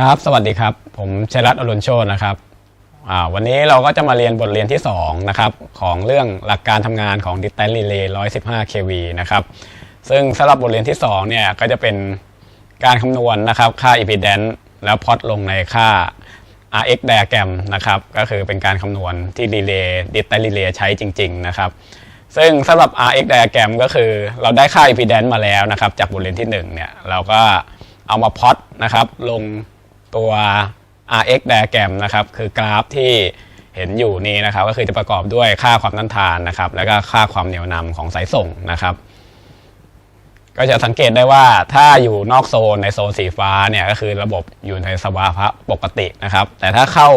ครับ สวัสดีครับ ผมชัยรัตน์อรุณโชตนะครับวันนี้เราก็จะมาเรียนบทเรียนที่2นะครับของเรื่องหลักการทำงานของ d i s t a n c e Relay 115 kV นะครับ ซึ่งสำหรับบทเรียนที่2เนี่ยก็จะเป็นการคำนวณนะครับค่า impedance แล้วพอตลงในค่า RX diagram นะครับ ก็คือเป็นการคำนวณที่ Relay d i s t a n c e Relay ใช้จริง ๆ นะครับ ซึ่งสำหรับ RX diagram ก็คือเราได้ค่า impedance มาแล้วนะครับ จากบทเรียนที่1เนี่ยเราก็เอามาพอตนะครับลง ตัว RX diagram นะครับคือกราฟที่เห็นอยู่นี้นะครับก็คือจะประกอบด้วยค่าความต้านทานนะครับ แล้วก็ค่าความเหนียวนำของสายส่งนะครับ ก็จะสังเกตได้ว่าถ้าอยู่นอกโซนในโซนสีฟ้าเนี่ยก็คือระบบอยู่ในสภาวะปกตินะครับ แต่ถ้าเข้า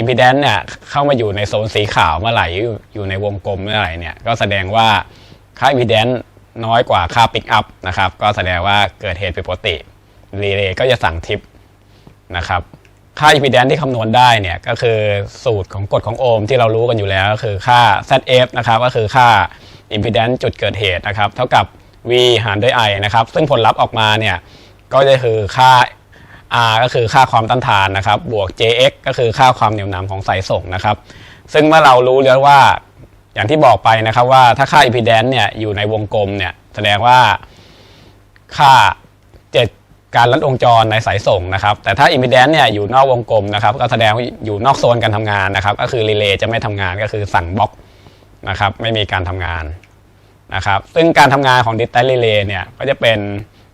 impedance เนี่ยเข้ามาอยู่ในโซนสีขาวเมื่อไหร่อยู่ในวงกลมเมื่อไหร่เนี่ยก็แสดงว่าค่า impedance น้อยกว่าค่า pick up นะครับ ก็แสดงว่าเกิดเหตุผิดปกติรีเลย์ก็จะสั่งทิป นะครับค่า impedance ที่คำนวณได้เนี่ยก็คือสูตรของกฎของโอห์มที่เรารู้กันอยู่แล้วก็คือค่า ZF นะครับก็คือค่า impedance จุดเกิดเหตุนะครับเท่ากับ V หารด้วย I นะครับซึ่งผลลัพธ์ออกมาเนี่ยก็จะคือค่า R ก็คือค่าความต้านทานนะครับบวก JX ก็คือค่าความเหนี่ยวนำของสายส่งนะครับซึ่งเมื่อเรารู้แล้วว่าอย่างที่บอกไปนะครับว่าถ้าค่า impedance เนี่ยอยู่ในวงกลมเนี่ยแสดงว่าค่าเจ็ด การลัดวงจรในสายส่งนะครับแต่ถ้า impedance เนี่ยอยู่นอกวงกลมนะครับก็แสดงว่าอยู่นอกโซนการทำงานนะครับก็คือรีเลย์จะไม่ทำงานก็คือสั่งบล็อกนะครับไม่มีการทำงานนะครับซึ่งการทำงานของ distance relay เนี่ยก็จะเป็น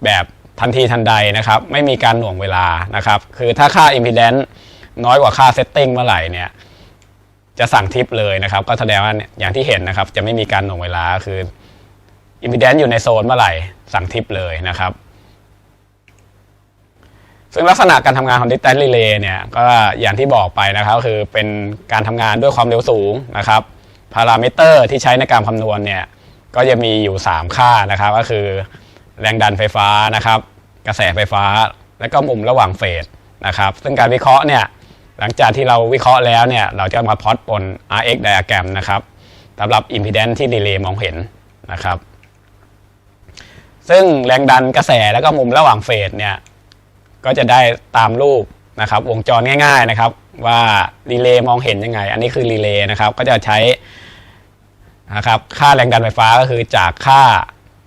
แบบทันทีทันใดนะครับไม่มีการหน่วงเวลานะครับคือถ้าค่า impedance น้อยกว่าค่า setting เมื่อไหร่เนี่ยจะสั่งทิปเลยนะครับก็แสดงว่าอย่างที่เห็นนะครับจะไม่มีการหน่วงเวลาคือ impedance อยู่ในโซนเมื่อไหร่สั่งทิปเลยนะครับ ซึ่งลักษณะการทำงานของ distance relay เนี่ยก็อย่างที่บอกไปนะครับคือเป็นการทำงานด้วยความเร็วสูงนะครับพารามิเตอร์ที่ใช้ในการคำนวณเนี่ยก็จะมีอยู่ 3 ค่านะครับก็คือ แรงดันไฟฟ้านะครับ กระแสไฟฟ้า และก็มุมระหว่างเฟสนะครับซึ่งการวิเคราะห์เนี่ยหลังจากที่เราวิเคราะห์แล้วเนี่ยเราจะมาพอตบน RX diagram นะครับสำหรับ impedance ที่ relay มองเห็นนะครับ ซึ่งแรงดันกระแสแล้วก็มุมระหว่างเฟสเนี่ย ก็จะได้ตามรูปนะครับวงจรง่ายๆนะครับ ว่ารีเลย์มองเห็นยังไง อันนี้คือรีเลย์นะครับก็จะใช้นะครับค่าแรงดันไฟฟ้าก็คือจากค่า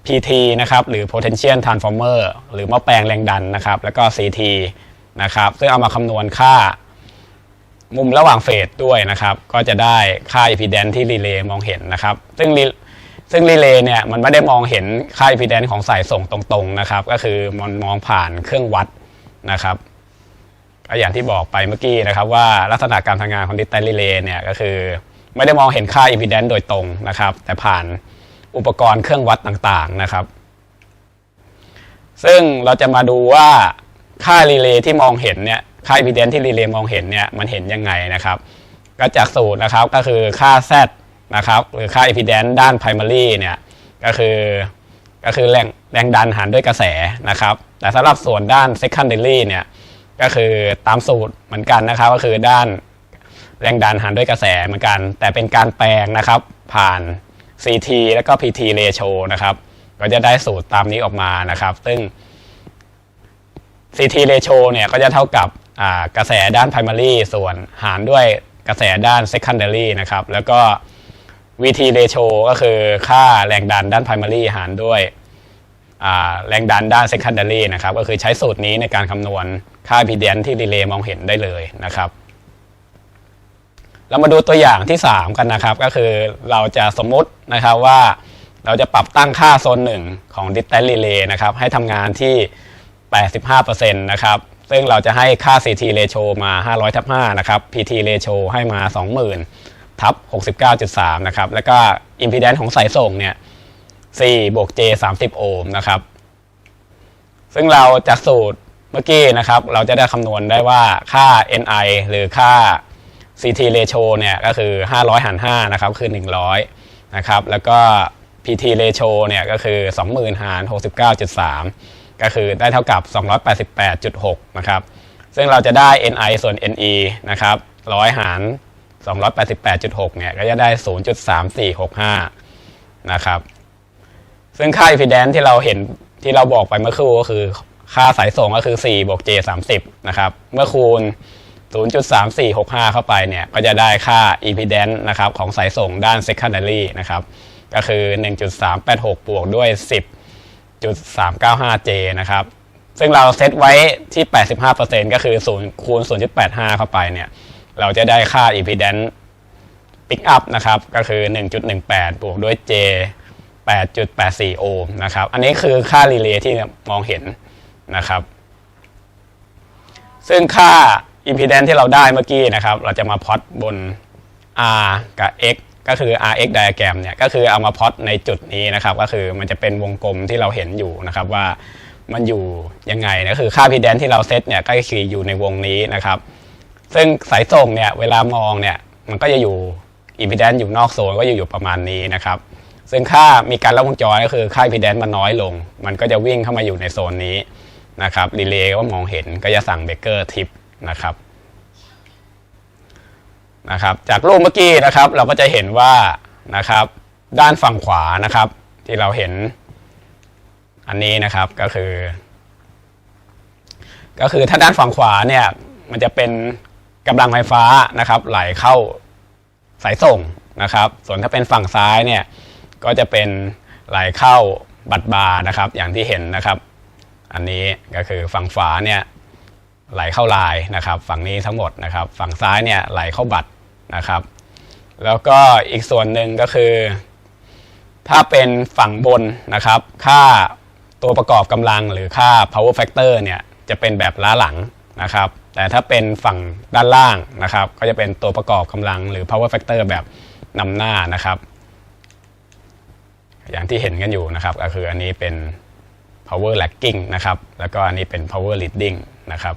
PT นะครับหรือ potential transformer หรือหม้อแปลงแรงดันนะครับ แล้วก็ CT นะครับซึ่งเอามาคำนวณค่ามุมระหว่างเฟสด้วยนะครับ ก็จะได้ค่า impedance ที่รีเลย์มองเห็นนะครับ ซึ่งซึ่งรีเลย์เนี่ยมันไม่ได้มองเห็นค่า impedance ของสายส่งตรงๆนะครับ ก็คือมันมองผ่านเครื่องวัด นะครับก็อย่างที่บอกไปเมื่อกี้นะครับว่าลักษณะการทำงานของดิจิตอลรีเลย์เนี่ยก็คือ ไม่ได้มองเห็นค่า impedance โดยตรงนะครับ แต่ผ่านอุปกรณ์เครื่องวัดต่างๆนะครับ ซึ่งเราจะมาดูว่าค่ารีเลย์ที่มองเห็นเนี่ยค่า impedance ที่รีเลย์มองเห็นเนี่ยมันเห็นยังไงนะครับ ก็จากสูตรนะครับก็คือค่า Z นะครับหรือค่า impedance ด้าน primary เนี่ยก็คือก็คือแรง แรงดันหารด้วยกระแสนะครับ แต่สำหรับส่วนด้าน secondary เนี่ยก็คือตามสูตรเหมือนกันนะครับ ก็คือด้านแรงดันหารด้วยกระแสเหมือนกัน แต่เป็นการแปลงนะครับ ผ่าน CT แล้วก็ PT ratio นะครับ ก็จะได้สูตรตามนี้ออกมานะครับ ซึ่ง CT ratio เนี่ยก็จะเท่ากับกระแสด้าน primary ส่วนหารด้วยกระแสด้าน secondary นะครับ แล้วก็ VT ratio ก็คือค่าแรงดันด้าน primary หารด้วย แรงดันด้าน secondary นะครับก็คือใช้สูตรนี้ในการคำนวณค่า impedance ที่รีเลย์มองเห็นได้เลยนะครับ เรามาดูตัวอย่างที่ 3 กันนะครับ ก็คือเราจะสมมุตินะครับว่าเราจะปรับตั้งค่าโซนหนึ่งของ distance relay นะครับให้ทำงานที่ 85%นะครับซึ่งเราจะให้ค่า CT ratio มา 500ทับ5นะครับ PT ratio ให้มา 20,000ทับ69.3นะครับแล้วก็ impedance ของสายส่งเนี่ย 4บวก J 30 โอห์มนะครับ ซึ่งเราจากสูตรเมื่อกี้นะครับ เราจะได้คำนวณได้ว่าค่า NI หรือค่า CT ratio เนี่ยก็คือ 500 หาร5นะครับคือ 100 นะครับ แล้วก็ PT ratio เนี่ยก็คือ 20,000 หาร 69.3 ก็คือได้เท่ากับ 288.6 นะครับ ซึ่งเราจะได้ NI ส่วน NE นะครับ 100 หาร 288.6 เนี่ยก็จะได้ 0.3465 นะครับ ซึ่งค่า impedance ที่เราเห็นที่เราบอกไปเมื่อครู่ก็คือ ค่าสายส่งก็คือ4บวก j 30นะครับ เมื่อคูณ 0.3465 เข้าไปเนี่ย ก็จะได้ค่า impedance นะครับของสายส่งด้าน secondary นะครับ ก็คือ 1.386 บวกด้วย 10.395j นะครับ ซึ่งเราเซตไว้ที่ 85%ก็คือ0คูณ 0.85 เข้าไปเนี่ย เราจะได้ค่า impedance pick up นะครับ ก็คือ 1.18 บวกด้วย j 8.84 โอห์มนะครับ อันนี้คือค่ารีเลย์ที่มองเห็นนะครับ ซึ่งค่า impedance ที่เราได้เมื่อกี้นะครับ เราจะมาพอตบน r กับ x ก็คือ rx diagram เนี่ย ก็คือเอามาพอตในจุดนี้นะครับ ก็คือมันจะเป็นวงกลมที่เราเห็นอยู่นะครับว่ามันอยู่ยังไงนะคือค่า impedance ที่เราเซตเนี่ยก็คืออยู่ในวงนี้นะครับ ซึ่งสายส่งเนี่ยเวลามองเนี่ยมันก็จะอยู่ impedance อยู่นอกโซนก็จะอยู่ประมาณนี้นะครับ ซึ่งค่ามีการลัดวงจรก็คือค่า impedance มันน้อยลง มันก็จะวิ่งเข้ามาอยู่ในโซนนี้นะครับรีเลย์ก็มองเห็นก็จะสั่งเบเกอร์ทิปนะครับนะครับจากรูปเมื่อกี้นะครับเราก็จะเห็นว่านะครับด้านฝั่งขวานะครับ ที่เราเห็นอันนี้นะครับก็คือ ก็คือถ้าด้านฝั่งขวาเนี่ยมันจะเป็นกำลังไฟฟ้านะครับ ไหลเข้าสายส่งนะครับ ส่วนถ้าเป็นฝั่งซ้ายเนี่ย ก็จะเป็นไหลเข้าบัตรบาร์นะครับ อย่างที่เห็นนะครับ อันนี้ก็คือฝั่งฝาเนี่ยไหลเข้าลายนะครับ ฝั่งนี้ทั้งหมดนะครับ ฝั่งซ้ายเนี่ยไหลเข้าบัตรนะครับ แล้วก็อีกส่วนหนึ่งก็คือ ถ้าเป็นฝั่งบนนะครับ ค่าตัวประกอบกำลังหรือค่า power factor เนี่ยจะเป็นแบบล้าหลังนะครับ แต่ถ้าเป็นฝั่งด้านล่างนะครับ ก็จะเป็นตัวประกอบกำลังหรือ power factor แบบนำหน้านะครับ อย่างที่เห็นกันอยู่นะครับก็คืออันนี้เป็น power lagging นะครับ แล้วก็อันนี้เป็น power leading นะครับ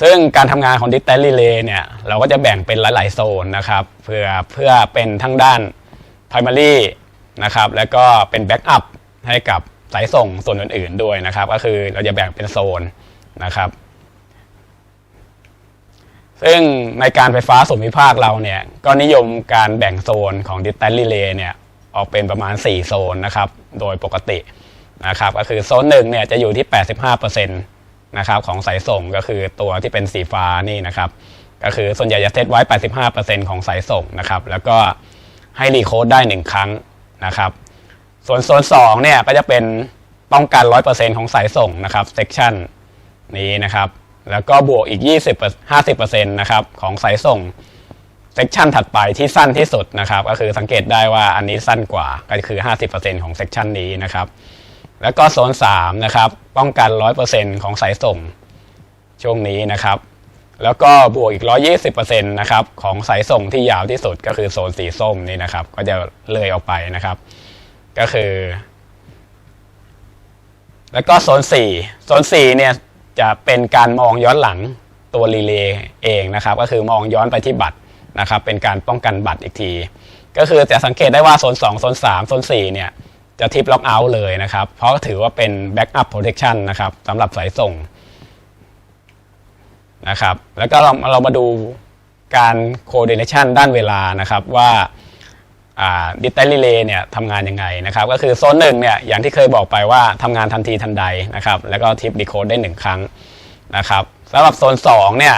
ซึ่งการทำงานของ distance relay เนี่ย เราก็จะแบ่งเป็นหลายๆโซนนะครับ เพื่อเพื่อเป็นทั้งด้าน primary นะครับ แล้วก็เป็น backup ให้กับสายส่งส่วนอื่นๆด้วยนะครับ ก็คือเราจะแบ่งเป็นโซนนะครับ ซึ่งในการไฟฟ้าส่วนภูมิภาคเราเนี่ยก็นิยมการแบ่งโซนของ distance relay เนี่ยออกเป็นประมาณ 4 โซนนะครับโดยปกตินะครับก็คือโซนหนึ่งเนี่ยจะอยู่ที่ 85%นะครับของสายส่งก็คือตัวที่เป็นสีฟ้านี่นะครับก็คือส่วนใหญ่จะเซตไว้ 85%ของสายส่งนะครับแล้วก็ให้รีโคดได้ 1 ครั้งนะครับส่วนโซน2เนี่ยก็จะเป็นป้องกัน 100%ของสายส่งนะครับเซกชันนี้นะครับ แล้วก็บวกอีก 20 50%นะครับของสายส่งเซกชันถัดไปที่สั้นที่สุดนะครับ ก็คือสังเกตได้ว่าอันนี้สั้นกว่าก็คือ 50%ของเซกชันนี้นะครับ แล้วก็โซน3นะครับป้องกัน 100%ของสายส่งช่วงนี้นะครับ แล้วก็บวกอีก 120%นะครับของสายส่งที่ยาวที่สุดก็คือโซนสีส้มนี่นะครับ ก็จะเลยออกไปนะครับ ก็คือ แล้วก็โซน4โซน4เนี่ย จะเป็นการมองย้อนหลังตัวรีเลย์เองนะครับก็คือมองย้อนไปที่บัตรนะครับเป็นการป้องกันบัตรอีกที ก็คือจะสังเกตได้ว่าโซน2โซน3โซน4เนี่ยจะทิปล็อกเอาท์เลยนะครับ เพราะถือว่าเป็น Backup Protection นะครับสำหรับสายส่งนะครับแล้วก็เราเรามาดูการ Coordination ด้านเวลานะครับว่า ดิจิตอลรีเลย์เนี่ยทำงานยังไงนะครับก็คือโซนหนึ่งเนี่ยอย่างที่เคยบอกไปว่าทำงานทันทีทันใดนะครับแล้วก็ทิปดีโคดได้หนึ่งครั้งนะครับสำหรับโซน2เนี่ย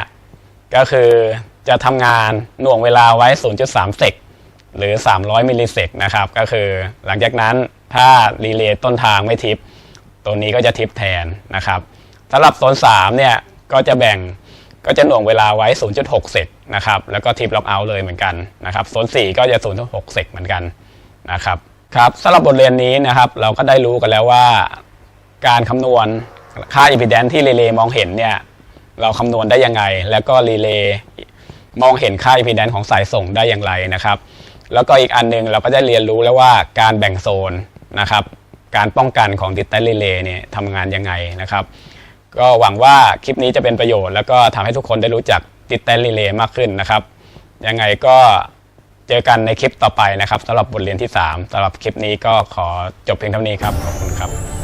ก็คือจะทำงานหน่วงเวลาไว้ 0.3 เซกหรือ 300 มิลลิเซกนะครับก็คือหลังจากนั้นถ้ารีเลย์ต้นทางไม่ทิป ตัวนี้ก็จะทิปแทนนะครับสำหรับโซน3เนี่ยก็จะแบ่ง ก็จะหน่วงเวลาไว้ 0.6 เซกนะครับ แล้วก็ทิปล็อกเอาท์เลยเหมือนกันนะครับโซน4ก็จะ 0.6 เซกเหมือนกันนะครับครับสำหรับบทเรียนนี้นะครับเราก็ได้รู้กันแล้วว่า การคำนวณค่า impedance ที่รีเลย์มองเห็นเนี่ยเราคำนวณได้ยังไง แล้วก็รีเลย์มองเห็นค่า impedance ของสายส่งได้อย่างไรนะครับ แล้วก็อีกอันหนึงเราก็ได้เรียนรู้แล้วว่าการแบ่งโซนนะครับการป้องกันของ digital relay เนี่ยทำงานยังไงนะครับ ก็หวังว่าคลิปนี้จะเป็นประโยชน์ แล้วก็ทำให้ทุกคนได้รู้จักติดแตนรีเลย์มากขึ้นนะครับ ยังไงก็เจอกันในคลิปต่อไปนะครับสำหรับบทเรียนที่ 3สำหรับคลิปนี้ก็ขอจบเพียงเท่านี้ครับ ขอบคุณครับ